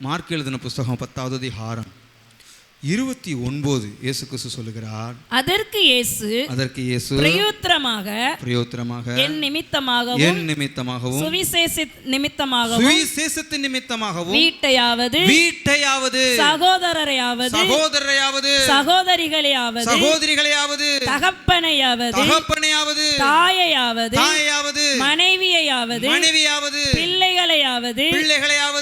Mark எழுதின புஸ்தகம் பத்தாவது அதிகாரம். இருபத்தி ஒன்பது இயேசு கிறிஸ்து சொல்லுகிறார். அதற்கு இயேசு அதற்கு இயேசு பிரயோத்திரமாக பிரயோத்திரமாக என் நிமித்தமாகவும் என் நிமித்தமாகவும் சுவிசேஷ நிமித்தமாகவும் சுவிசேஷத்தின் நிமித்தமாகவும் வீட்டையாவது வீட்டையாவது சகோதரரையாவது சகோதரரையாவது சகோதரிகளையாவது சகோதரிகளையாவது தகப்பனையாவது தகப்பனையாவது தாயையாவது தாயாவது மனைவியையாவது மனைவியாவது பிள்ளைகளையாவது பிள்ளைகளையாவது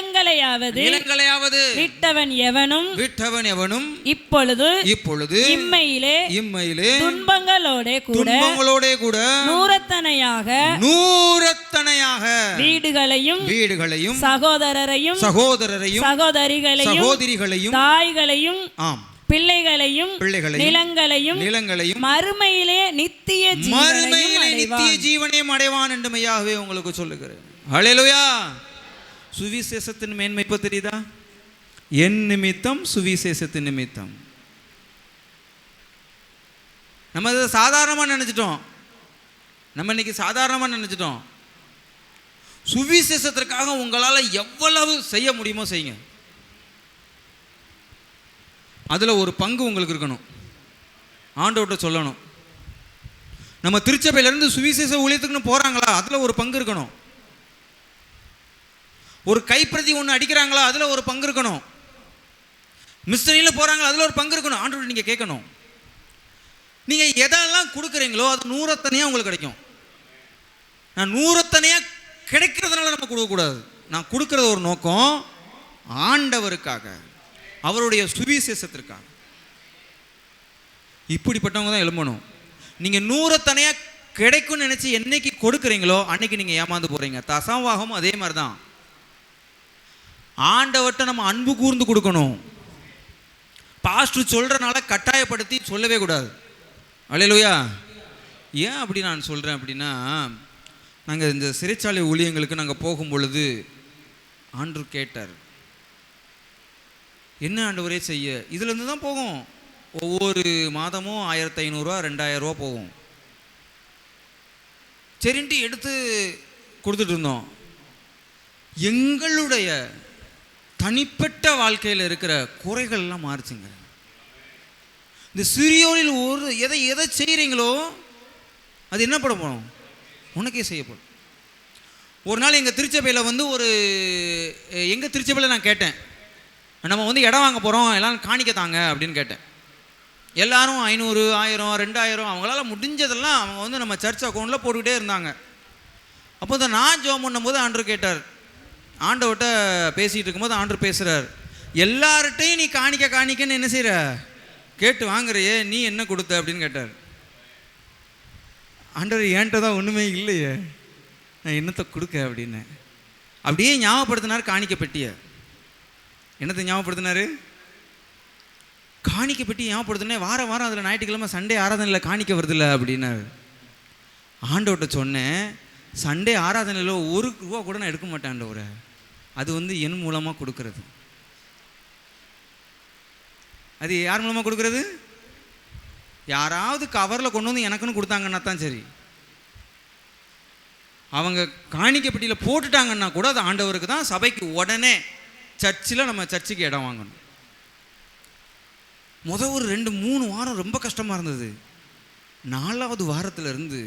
நிலங்களையாவது நிலங்களையாவது விட்டவன் எவனும் விட்டவன் எவனும் இப்பொழுது இப்பொழுது இம்மையிலே இம்மையிலே துன்பங்களோட கூட துன்பங்களோட கூட நூறத்தனையாக நூறத்தனையாக வீடுகளையும் வீடுகளையும் சகோதரரையும் சகோதரரையும் சகோதரிகளையும் சகோதரிகளையும் தாய்களையும் ஆம். பிள்ளைகளையும் பிள்ளைகளையும் நிலங்களையும் நிலங்களையும் மறுமையிலே நித்திய மறுமையிலே நித்திய ஜீவனையும் அடைவான் என்று மெய்யாகவே உங்களுக்கு சொல்லுகிறேன். ஹalleluya. சுவிசேஷத்தின் மேன்மை இப்போ தெரியுதா? என் நிமித்தம் சுவிசேஷத்தின் நிமித்தம். நம்ம இதை சாதாரணமாக நினச்சிட்டோம். நம்ம இன்னைக்கு சாதாரணமாக நினச்சிட்டோம். சுவிசேஷத்திற்காக உங்களால் எவ்வளவு செய்ய முடியுமோ செய்யுங்க. அதில் ஒரு பங்கு உங்களுக்கு இருக்கணும். ஆண்டவர்கிட்ட சொல்லணும். நம்ம திருச்சபையிலேருந்து சுவிசேஷ ஊழியத்துக்குன்னு போகிறாங்களா அதில் ஒரு பங்கு இருக்கணும். ஒரு கைப்பிரதி ஒன்று அடிக்கிறாங்களா அதில் ஒரு பங்கு இருக்கணும். மிஸ்டரியில் போகிறாங்களா அதில் ஒரு பங்கு இருக்கணும். ஆண்டு நீங்கள் கேட்கணும். நீங்கள் எதெல்லாம் கொடுக்குறீங்களோ அது நூறத்தனையாக உங்களுக்கு கிடைக்கும். நான் நூறத்தனையாக கிடைக்கிறதுனால நம்ம கொடுக்கக்கூடாது நான் கொடுக்குறது ஒரு நோக்கம் ஆண்டவருக்காக அவருடைய சுவிசேஷத்திற்காக. இப்படிப்பட்டவங்க தான் எழும்பணும். நீங்கள் நூறத்தனையாக கிடைக்கும்னு நினச்சி என்னைக்கு கொடுக்குறீங்களோ அன்னைக்கு நீங்கள் ஏமாந்து போகிறீங்க தசவாகவும் அதே மாதிரி தான் ஆண்டவர்கிட்ட நம்ம அன்பு கூர்ந்து கொடுக்கணும். பாஸ்டர் சொல்கிறனால கட்டாயப்படுத்தி சொல்லவே கூடாது. அலையலுயா ஏன் அப்படி நான் சொல்கிறேன் அப்படின்னா நாங்கள் இந்த சிறைச்சாலை ஊழியங்களுக்கு நாங்கள் போகும் பொழுது ஆண்டு கேட்டார். என்ன ஆண்டவரே செய்ய? இதுலேருந்து தான் போகும். ஒவ்வொரு மாதமும் ஆயிரத்தி ஐநூறுரூவா ரெண்டாயிரம் ரூபா போகும். சரின்ட்டு எடுத்து கொடுத்துட்டு இருந்தோம். எங்களுடைய தனிப்பட்ட வாழ்க்கையில் இருக்கிற குறைகள்லாம் மாறுச்சுங்க. இந்த சிறியோனில் ஒரு எதை எதை செய்கிறீங்களோ அது என்ன பண்ண போகிறோம் உனக்கே செய்யப்படும் ஒரு நாள் எங்கள் திருச்சபையில் வந்து ஒரு எங்கள் திருச்சபையில் நான் கேட்டேன். நம்ம வந்து இடம் வாங்க போகிறோம் எல்லாம் காணிக்க தாங்க அப்படின்னு கேட்டேன். எல்லாரும் ஐநூறு ஆயிரம் ரெண்டாயிரம் அவங்களால முடிஞ்சதெல்லாம் அவங்க வந்து நம்ம சர்ச் அக்கௌண்ட்டில் போட்டுக்கிட்டே இருந்தாங்க. அப்போ தான் நான் ஜோம் பண்ணும்போது ஆண்டர் கேட்டார் ஆண்டவர்கிட்ட பேசிகிட்டு இருக்கும்போது ஆண்டர் பேசுகிறார் எல்லார்கிட்டையும் நீ காணிக்க காணிக்கன்னு என்ன செய்கிற கேட்டு வாங்குறியே நீ என்ன கொடுத்த? அப்படின்னு கேட்டார். ஆண்டவர் என்கிட்ட தான் ஒன்றுமே இல்லையே. நான் என்னத்தை கொடுக்க அப்படின்னு. அப்படியே ஞாபகப்படுத்தினார் காணிக்க பெட்டியை என்னத்தை ஞாபகப்படுத்தினாரு? காணிக்க பெட்டி ஞாபகப்படுத்தினே வாரம் வாரம் அதில் ஞாயிற்றுக்கிழமை சண்டே ஆராதனையில் காணிக்க வருதில்ல அப்படின்னாரு. ஆண்டவர்கிட்ட சொன்னேன் சண்டே ஆராதனையில் ஒரு ரூபா கூட நான் எடுக்க மாட்டேன் ஆண்டவரை. அது வந்து என் மூலமாக கொடுக்கறது. அது யார் மூலமாக கொடுக்கறது? யாராவது கவரில் கொண்டு வந்து எனக்குன்னு கொடுத்தாங்கன்னா தான் சரி. அவங்க காணிக்கப்பட்டியில் போட்டுட்டாங்கன்னா கூட அது ஆண்டவருக்கு தான் சபைக்கு உடனே சர்ச்சில் நம்ம சர்ச்சுக்கு இடம் வாங்கணும். முத ஒரு ரெண்டு மூணு வாரம் ரொம்ப கஷ்டமாக இருந்தது. நாலாவது வாரத்திலிருந்து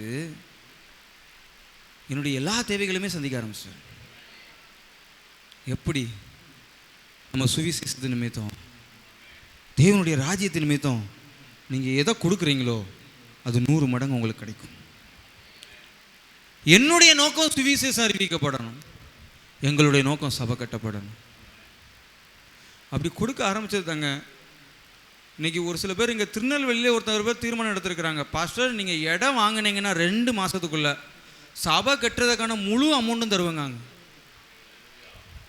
என்னுடைய எல்லா தேவைகளுமே சந்திக்க ஆரம்பிச்சேன் எப்படி நம்ம சுவிசேஷத்து நிமித்தம் தேவனுடைய ராஜ்யத்து நிமித்தம் நீங்கள் எதை கொடுக்குறீங்களோ அது நூறு மடங்கு உங்களுக்கு கிடைக்கும். என்னுடைய நோக்கம் சுவிசேஷம் அறிவிக்கப்படணும். எங்களுடைய நோக்கம் சபை கட்டப்படணும். அப்படி கொடுக்க ஆரம்பிச்சது தாங்க இன்னைக்கு ஒரு சில பேர் இங்கே திருநெல்வேலியிலே ஒருத்தர் பேர் தீர்மானம் எடுத்திருக்கிறாங்க. பாஸ்டர் நீங்கள் இடம் வாங்கினீங்கன்னா ரெண்டு மாதத்துக்குள்ளே சபை கட்டுறதுக்கான முழு அமௌண்ட்டும் தருவாங்க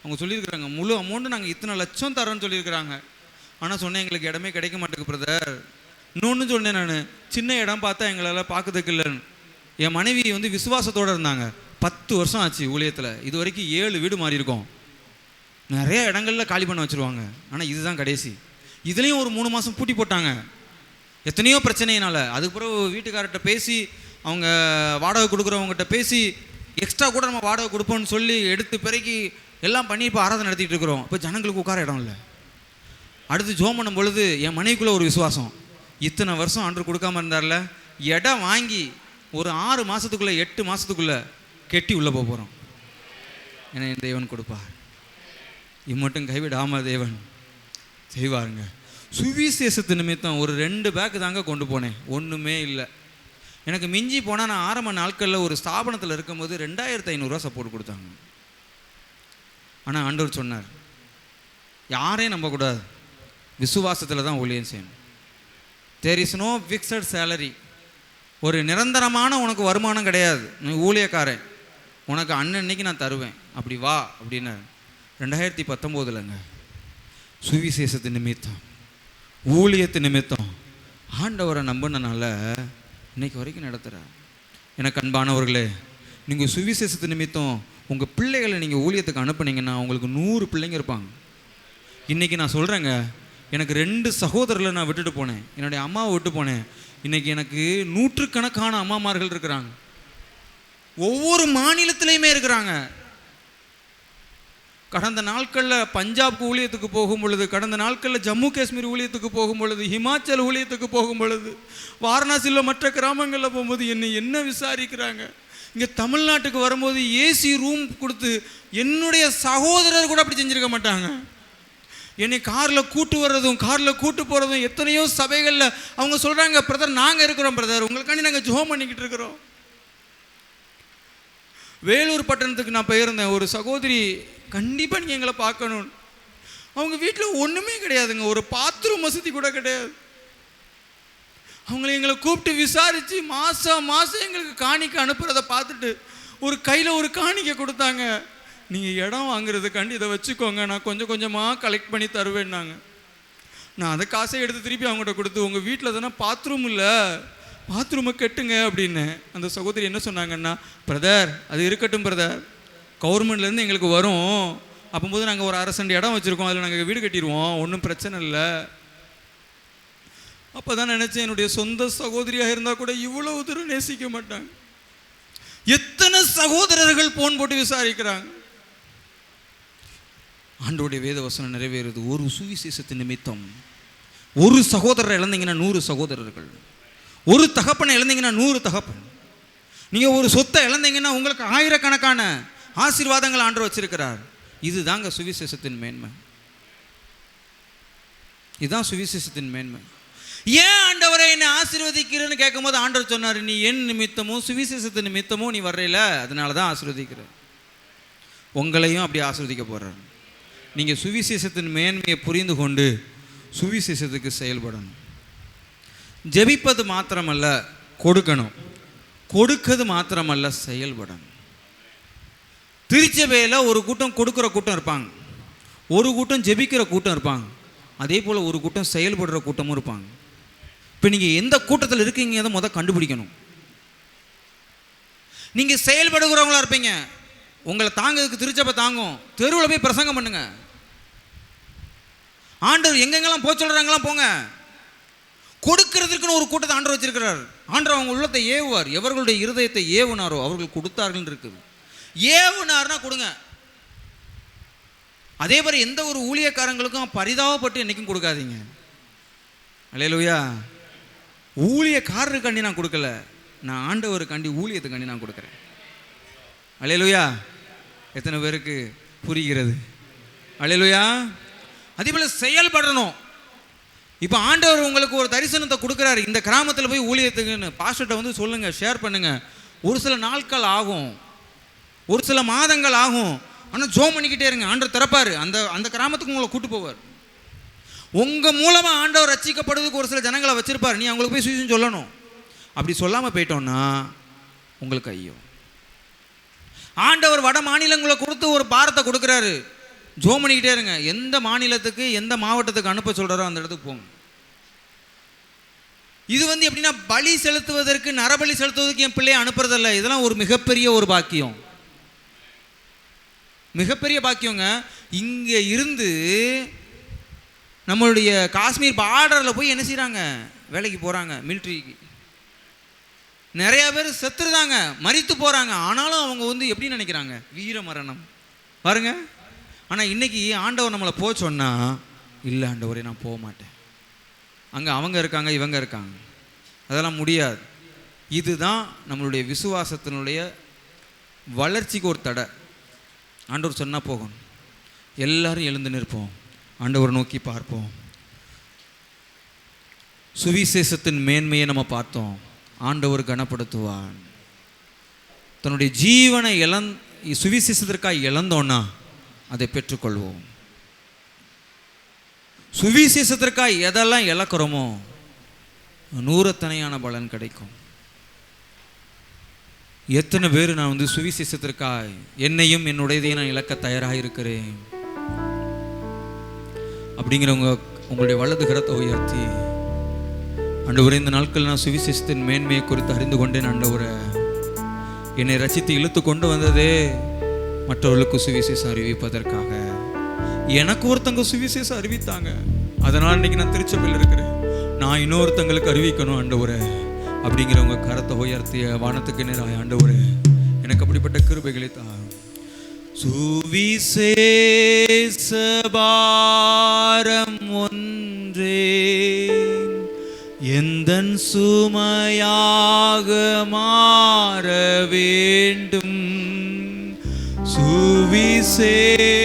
அவங்க சொல்லியிருக்கிறாங்க முழு அமௌண்ட்டு நாங்கள் இத்தனை லட்சம் தரோன்னு சொல்லியிருக்கிறாங்க. ஆனால் சொன்னேன் எங்களுக்கு இடமே கிடைக்க மாட்டேங்குது பிரதர் இன்னொன்று சொன்னேன் நான் சின்ன இடம் பார்த்தா எங்களால் பார்க்கறதுக்கு இல்லைன்னு. என் மனைவி வந்து விசுவாசத்தோடு இருந்தாங்க. பத்து வருஷம் ஆச்சு ஊழியத்தில். இது வரைக்கும் ஏழு வீடு மாறி இருக்கோம் நிறைய இடங்கள்ல காலி பண்ண வச்சுருவாங்க. ஆனால் இதுதான் கடைசி. இதுலேயும் ஒரு மூணு மாதம் பூட்டி போட்டாங்க. எத்தனையோ பிரச்சனையினால. அதுக்கு பிறகு வீட்டுக்காரர்கிட்ட பேசி அவங்க வாடகை கொடுக்குறவங்ககிட்ட பேசி எக்ஸ்ட்ரா கூட நம்ம வாடகை கொடுப்போம்னு சொல்லி எடுத்து பிறகு எல்லாம் பண்ணி இப்போ ஆராதனை நடத்திட்டு இருக்கிறோம். இப்போ ஜனங்களுக்கு உட்கார இடம் இல்லை. அடுத்து ஜோம் பண்ணும் பொழுது என் மனைவிக்குள்ளே ஒரு விசுவாசம். இத்தனை வருஷம் ஆண்டு கொடுக்காம இருந்தார்ல இடம் வாங்கி ஒரு ஆறு மாதத்துக்குள்ளே எட்டு மாதத்துக்குள்ளே கெட்டி உள்ளே போக போகிறோம் என என் தேவன் கொடுப்பார் இம்மட்டும் கைவிடாமல் தேவன் செய்வாருங்க. சுவிசேஷத்து நிமித்தம் ஒரு ரெண்டு பேக்கு தாங்க கொண்டு போனேன். ஒன்றுமே இல்லை. எனக்கு மிஞ்சி போனால் நான் ஆரம்ப நாட்களில் ஒரு ஸ்தாபனத்தில் இருக்கும்போது ரெண்டாயிரத்து ஐநூறுரூவா சப்போர்ட் கொடுத்தாங்க. ஆனால் ஆண்டவர் சொன்னார் யாரையும் நம்பக்கூடாது. விசுவாசத்தில் தான் ஊழியம் செய்யணும். There is no fixed salary ஒரு நிரந்தரமான உனக்கு வருமானம் கிடையாது. நீ ஊழியக்காரன். உனக்கு அன்னன்னைக்கு நான் தருவேன். அப்படி வா அப்படின்னாரு. ரெண்டாயிரத்தி பத்தொம்போதுலங்க சுவிசேஷத்து நிமித்தம் ஊழியத்து நிமித்தம் ஆண்டவரை நம்பினனால இன்னைக்கு வரைக்கும் நடத்துகிறார் எனக்கு அன்பானவர்களே நீங்கள் சுவிசேஷத்து நிமித்தம் உங்கள் பிள்ளைகளை நீங்கள் ஊழியத்துக்கு அனுப்புனீங்கன்னா உங்களுக்கு நூறு பிள்ளைங்க இருப்பாங்க. இன்றைக்கி நான் சொல்கிறேங்க எனக்கு ரெண்டு சகோதரர்களை நான் விட்டுட்டு போனேன். என்னுடைய அம்மாவை விட்டு போனேன். இன்றைக்கி எனக்கு நூற்றுக்கணக்கான அம்மாமார்கள் இருக்கிறாங்க. ஒவ்வொரு மாநிலத்திலையுமே இருக்கிறாங்க. கடந்த நாட்களில் பஞ்சாப் ஊழியத்துக்கு போகும் பொழுது கடந்த நாட்களில் ஜம்மு காஷ்மீர் ஊழியத்துக்கு போகும் பொழுது ஹிமாச்சல் ஊழியத்துக்கு போகும் பொழுது வாரணாசியில் மற்ற கிராமங்களில் போகும்போது என்னை என்ன விசாரிக்கிறாங்க? இங்கே தமிழ்நாட்டுக்கு வரும்போது ஏசி ரூம் கொடுத்து என்னுடைய சகோதரர் கூட அப்படி செஞ்சுருக்க மாட்டாங்க. என்னை காரில் கூட்டு வர்றதும் காரில் கூட்டு போகிறதும் எத்தனையோ சபைகளில் அவங்க சொல்கிறாங்க பிரதர் நாங்கள் இருக்கிறோம் பிரதர் உங்களுக்காண்டி நாங்கள் ஜோம் பண்ணிக்கிட்டு இருக்கிறோம். வேலூர் பட்டணத்துக்கு நான் போயிருந்தேன். ஒரு சகோதரி கண்டிப்பாக நீங்கள் எங்களை பார்க்கணும். அவங்க வீட்டில் ஒன்றுமே கிடையாதுங்க. ஒரு பாத்ரூம் வசதி கூட கிடையாது. அவங்கள எங்களை கூப்பிட்டு விசாரித்து மாதம் மாதம் எங்களுக்கு காணிக்கை அனுப்புகிறத பார்த்துட்டு ஒரு கையில் ஒரு காணிக்கை கொடுத்தாங்க. நீங்கள் இடம் வாங்குறதுக்காண்டி இதை வச்சுக்கோங்க. நான் கொஞ்சம் கொஞ்சமாக கலெக்ட் பண்ணி தருவேன்னாங்க. நான் அதை காசை எடுத்து திருப்பி அவங்ககிட்ட கொடுத்து உங்கள் வீட்டில் தானே பாத்ரூம் இல்லை? பாத்ரூமை கட்டுங்க அப்படின்னு அந்த சகோதரி என்ன சொன்னாங்கன்னா பிரதர் அது இருக்கட்டும் பிரதர் கவர்மெண்ட்லேருந்து எங்களுக்கு வரும். அப்போது நாங்கள் ஒரு அரசண்டு இடம் வச்சுருக்கோம். அதில் நாங்கள் வீடு கட்டிடுவோம். ஒன்றும் பிரச்சனை இல்லை. அப்போ தான் நினச்சேன் என்னுடைய சொந்த சகோதரியாக இருந்தால் கூட இவ்வளோ தூரம் நேசிக்க மாட்டாங்க. எத்தனை சகோதரர்கள் போன் போட்டு விசாரிக்கிறாங்க? ஆண்டோடைய வேத வசனம் நிறைவேறுது. ஒரு சுவிசேஷத்து நிமித்தம் ஒரு சகோதரர் இழந்தீங்கன்னா நூறு சகோதரர்கள். ஒரு தகப்பனை இழந்தீங்கன்னா நூறு தகப்பன். நீங்கள் ஒரு சொத்தை இழந்தீங்கன்னா உங்களுக்கு ஆயிரக்கணக்கான ஆசீர்வாதங்கள் ஆண்டு வச்சிருக்கிறார். இதுதாங்க சுவிசேஷத்தின் மேன்மை. இதுதான் சுவிசேஷத்தின் மேன்மை. ஏன் ஆண்டவரை என்னை ஆசீர்வதிக்கிறேன்னு கேட்கும்போது ஆண்டவர் சொன்னார் நீ என் நிமித்தமும் சுவிசேஷத்து நிமித்தமும் நீ வர்றையில அதனால தான் ஆசீர்வதிக்கிறேன். உங்களையும் அப்படி ஆசீர்வதிக்க போகிறார் நீங்கள் சுவிசேஷத்தின் மேன்மையை புரிந்து கொண்டு சுவிசேஷத்துக்கு செயல்படணும். ஜெபிப்பது மாத்திரமல்ல கொடுக்கணும். கொடுக்கிறது மாத்திரமல்ல செயல்படணும். திருச்சபையில் ஒரு கூட்டம் கொடுக்குற கூட்டம் இருப்பாங்க. ஒரு கூட்டம் ஜெபிக்கிற கூட்டம் இருப்பாங்க. அதே போல் ஒரு கூட்டம் செயல்படுற கூட்டமும் இருப்பாங்க. இப்போ நீங்கள் எந்த கூட்டத்தில் இருக்கீங்க அதை முதல் கண்டுபிடிக்கணும். நீங்கள் செயல்படுகிறவங்களா இருப்பீங்க. உங்களை தாங்கிறதுக்கு திருச்சபை தாங்கும். தெருவில் போய் பிரசங்கம் பண்ணுங்க. ஆண்டவர் எங்கெங்கெல்லாம் போக சொல்கிறாங்களாம் போங்க. கொடுக்கறதுக்குன்னு ஒரு கூட்டத்தை ஆண்டவர் வச்சிருக்கிறார். ஆண்டவர் அவங்க உள்ளத்தை ஏவுவார். எவர்களுடைய இருதயத்தை ஏவுனாரோ அவர்கள் கொடுத்தார்கள் இருக்குது. ஏவுனார்னா கொடுங்க. அதே மாதிரி எந்த ஒரு ஊழியக்காரங்களுக்கும் பரிதாபப்பட்டு என்றைக்கும் கொடுக்காதீங்க. அலையலுயா. ஊழியக்காரருக்காண்டி நான் கொடுக்கல. நான் ஆண்டவருக்காண்டி ஊழியத்துக்காண்டி நான் கொடுக்குறேன். அலையலுயா எத்தனை பேருக்கு புரிகிறது? அலையலுயா அதே போல் செயல்படணும். இப்போ ஆண்டவர் உங்களுக்கு ஒரு தரிசனத்தை கொடுக்குறாரு. இந்த கிராமத்தில் போய் ஊழியத்துக்குன்னு பாஸ்டர்கிட்ட வந்து சொல்லுங்கள் ஷேர் பண்ணுங்கள் ஒரு சில நாட்கள் ஆகும். ஒரு சில மாதங்கள் ஆகும். ஆனால் ஜோம் பண்ணிக்கிட்டே இருங்க. ஆண்டர் திறப்பாரு. அந்த அந்த கிராமத்துக்கு உங்களை கூட்டு போவார். உங்கள் மூலமாக ஆண்டவர் ரச்சிக்கப்படுறதுக்கு ஒரு சில ஜனங்களை வச்சுருப்பார். நீ அவங்களுக்கு போய் சுவிசேஷம் சொல்லணும். அப்படி சொல்லாமல் போயிட்டோன்னா உங்களுக்கு ஐயோ. ஆண்டவர் வட மாநிலங்களை கொடுத்து ஒரு பாரத்தை கொடுக்குறாரு. ஜோம் பண்ணிக்கிட்டே இருங்க. எந்த மாநிலத்துக்கு எந்த மாவட்டத்துக்கு அனுப்ப சொல்கிறாரோ அந்த இடத்துக்கு போங்க. இது வந்து எப்படின்னா பலி செலுத்துவதற்கு நரபலி செலுத்துவதற்கு என் பிள்ளையை அனுப்புறதில்ல. இதெல்லாம் ஒரு மிகப்பெரிய ஒரு பாக்கியம். மிகப்பெரிய பாக்கியங்க. இங்கே இருந்து நம்மளுடைய காஷ்மீர் பார்டரில் போய் என்ன செய்கிறாங்க வேலைக்கு போகிறாங்க மிலிட்ரிக்கு நிறையா பேர் செத்துருதாங்க மறித்து போகிறாங்க ஆனாலும் அவங்க வந்து எப்படி நினைக்கிறாங்க? வீர மரணம். பாருங்க. ஆனால் இன்றைக்கி ஆண்டவர் நம்மளை போக சொன்னால் இல்லை ஆண்டவரே நான் போக மாட்டேன். அங்கே அவங்க இருக்காங்க இவங்க இருக்காங்க. அதெல்லாம் முடியாது. இதுதான் நம்மளுடைய விசுவாசத்தினுடைய வளர்ச்சிக்கு ஒரு தடை. ஆண்டவர் சொன்னால் போகணும் எல்லாரும் எழுந்து நிற்போம். ஆண்டவரை நோக்கி பார்ப்போம். சுவிசேஷத்தின் மேன்மையை நம்ம பார்த்தோம். ஆண்டவர் கனப்படுத்துவான் தன்னுடைய ஜீவனை இழந் சுவிசேஷத்திற்காக இழந்தோன்னா அதை பெற்றுக்கொள்வோம். சுவிசேஷத்திற்காக எதெல்லாம் இழக்கிறோமோ நூறத்தனையான பலன் கிடைக்கும். எத்தனை பேர் நான் வந்து சுவிசேஷத்திற்காக என்னையும் என்னுடையதையும் நான் இழக்க தயாராக இருக்கிறேன்? அப்படிங்கிறவங்க உங்களுடைய வலது கரத்தை உயர்த்தி ஆண்டவரே இந்த நாட்கள் நான் சுவிசேஷத்தின் மேன்மையை குறித்து அறிந்து கொண்டேன் ஆண்டவரே. என்னை ரசித்து இழுத்து கொண்டு வந்ததே மற்றவர்களுக்கு சுவிசேஷம் அறிவிப்பதற்காக. எனக்கு ஒருத்தங்க சுவிசேஷம் அறிவித்தாங்க. அதனால் இன்னைக்கு நான் திருச்சபையில் இருக்கிறேன். நான் இன்னொருத்தங்களுக்கு அறிவிக்கணும் ஆண்டவரே. அப்படிங்கிறவங்க கரத்தை உயர்த்திய வானத்துக்கு நேராக ஆண்டவரே. எனக்கு அப்படிப்பட்ட கிருபைகளை தான் சுவிசேஷபாரம் ஒன்றே. எந்தன் சுமையாக மாற வேண்டும்? சுவிசே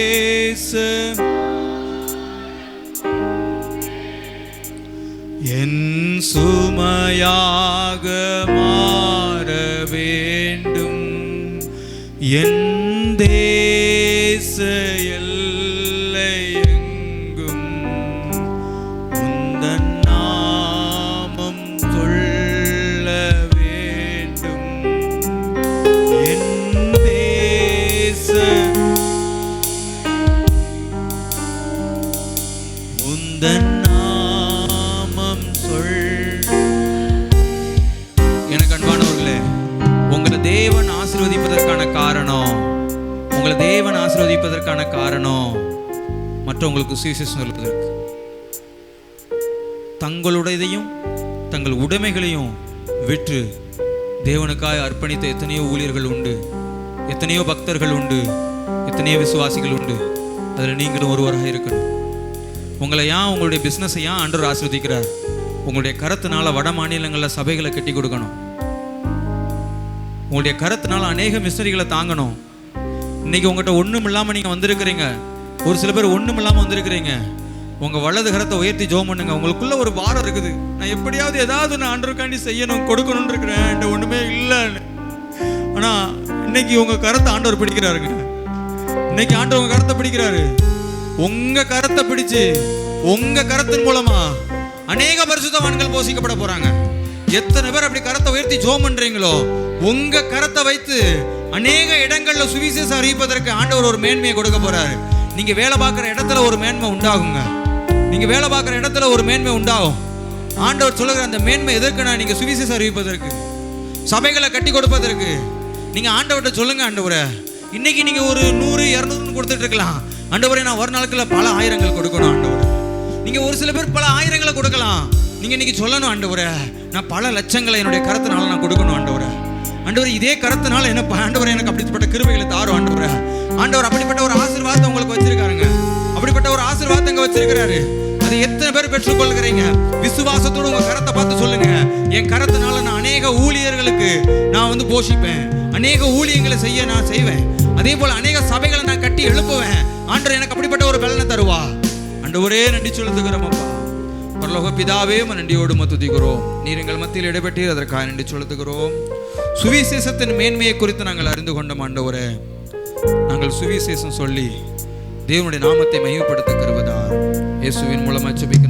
மற்றவங்களுக்கு சுவிசேஷம் சொல்வதற்கு தங்களுடையதையும் தங்கள் உடைமைகளையும் விற்று தேவனுக்காய் அர்ப்பணித்த எத்தனையோ ஊழியர்கள் உண்டு. எத்தனையோ பக்தர்கள் உண்டு. எத்தனையோ விசுவாசிகள் உண்டு. அதில் நீங்களும் ஒருவராக இருக்கணும். உங்களை ஏன் உங்களுடைய பிஸ்னஸை ஏன் ஆண்டவர் ஆசீர்வதிக்கிறார்? உங்களுடைய கரத்தினால வட மாநிலங்களில் சபைகளை கட்டி கொடுக்கணும். உங்களுடைய கரத்தினால அநேக மிஸ்டரிகளை தாங்கணும். இன்னைக்கு உங்கள்கிட்ட ஒன்றும் இல்லாமல் நீங்கள் வந்திருக்கிறீங்க. ஒரு சில பேர் ஒன்றும் இல்லாமல் வந்திருக்கிறீங்க. உங்கள் வலது கரத்தை உயர்த்தி ஜோம் பண்ணுங்க. உங்களுக்குள்ள ஒரு பாரம் இருக்குது. நான் எப்படியாவது ஏதாவது நான் ஆண்டருக்காண்டி செய்யணும் கொடுக்கணும்னு இருக்கிறேன். என்கிட்ட ஒன்றுமே இல்லைன்னு. ஆனால் இன்னைக்கு உங்கள் கரத்தை ஆண்டவர் பிடிக்கிறாருங்க. இன்னைக்கு ஆண்டவர் உங்கள் கரத்தை பிடிக்கிறாரு. உங்கள் கரத்தை பிடிச்சு உங்கள் கரத்தின் மூலமா அநேக பரிசுத்தவான்கள் போஷிக்கப்பட போகிறாங்க எத்தனை பேர் அப்படி கரத்தை உயர்த்தி ஜோம் பண்ணுறீங்களோ உங்கள் கரத்தை வைத்து அநேக இடங்களில் சுவிசேஷம் அறிவிப்பதற்கு ஆண்டவர் ஒரு மேன்மையை கொடுக்க போகிறாரு நீங்க வேலை பார்க்குற இடத்துல ஒரு மேன்மை உண்டாகுங்க. நீங்க வேலை பார்க்குற இடத்துல ஒரு மேன்மை உண்டாகும். ஆண்டவர் சொல்லுகிற அந்த மேன்மை எதற்குனா நீங்க சுவிசேஷம் அறிவிப்பதற்கு? சபைகளை கட்டி கொடுப்பதற்கு. நீங்க ஆண்டவர்கிட்ட சொல்லுங்க ஆண்டவரை. இன்னைக்கு நீங்க ஒரு நூறு இரநூறுன்னு கொடுத்துட்டு இருக்கலாம். ஆண்டவரை நான் ஒரு நாளுக்குள்ள பல ஆயிரங்கள் கொடுக்கணும் ஆண்டவர். நீங்க ஒரு சில பேர் பல ஆயிரங்களை கொடுக்கலாம். நீங்க இன்னைக்கு சொல்லணும் ஆண்டவரை. நான் பல லட்சங்களை என்னுடைய கருத்தினால நான் கொடுக்கணும் ஆண்டவரை. ஆண்டவர் இதே கருத்தினால என்ன ஆண்டவர் எனக்கு அப்படிப்பட்ட கிருபைகளை தாரும் ஆண்டவரை. ஆண்டவர் அப்படிப்பட்ட ஒரு ஆசீர்வாதத்தை உங்களுக்கு வச்சிருக்காருங்க. அப்படிப்பட்ட ஒரு ஆசீர்வாதத்தை இங்க வச்சிருக்கிறாரு. அதை எத்தனை பேர் பெற்றுக்கொள்கிறீங்க? விசுவாசத்தோட உங்க கரத்தை பார்த்து சொல்லுங்க. என் கரத்தினால நான் அநேக ஊழியர்களுக்கு நான் வந்து போஷிப்பேன். அநேக ஊழியங்களை செய்ய நான் செய்வேன். அதே போல அநேக சபைகளை நான் கட்டி எழுப்புவேன். ஆண்டவர் எனக்கு அப்படிப்பட்ட ஒரு பலனை தருவா. ஆண்டவரே நன்றி சொல்லுகிறோம் அப்பா. பரலோக பிதாவே நன்றியோடு மத்துதிக்கிறோம் நீர் எங்கள் மத்தியில் இடைப்பட்டீர் அதற்காக நன்றி செலுத்துகிறோம். சுவிசேஷத்தின் மேன்மையை குறித்து நாங்கள் அறிந்து கொண்டோம் ஆண்டவரே. நாங்கள் சுவிசேஷம் சொல்லி தேவனுடைய நாமத்தை மகிமைப்படுத்த கருவதா இயேசுவின் மூலமாக சுபிக்கிறோம்